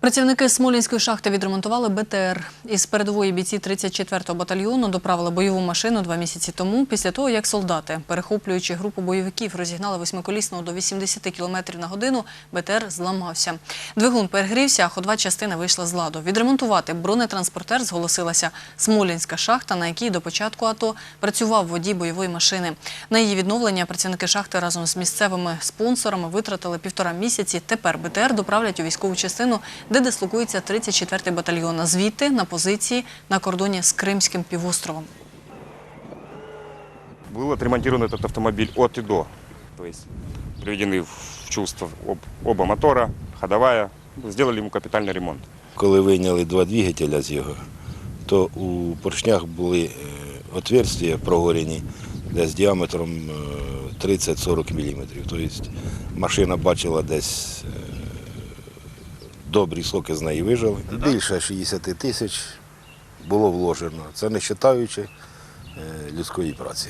Працівники Смолінської шахти відремонтували БТР. Із передової бійці 34-го батальйону доправили бойову машину два місяці тому, після того, як солдати, перехоплюючи групу бойовиків, розігнали восьмиколісного до 80 км на годину, БТР зламався. Двигун перегрівся, а ходова частина вийшла з ладу. Відремонтувати бронетранспортер зголосилася Смолінська шахта, на якій до початку АТО працював водій бойової машини. На її відновлення працівники шахти разом з місцевими спонсорами витратили півтора місяці. Тепер БТР доправлять у військову частину, де дислокується 34-й батальйон. А звідти на позиції на кордоні з Кримським півостровом. Был отремонтирован этот автомобиль от и до. То есть приведены в чувство об- оба мотора, ходовая. Сделали ему капитальный ремонт. Коли вийняли два двигателя з його, то у поршнях були е, отверстия прогорені десь діаметром е, 30-40 мм. Тобто машина бачила десь е, добрі соки з неї вижили. Більше 60 тисяч було вложено. Це не вважаючи е, людської праці.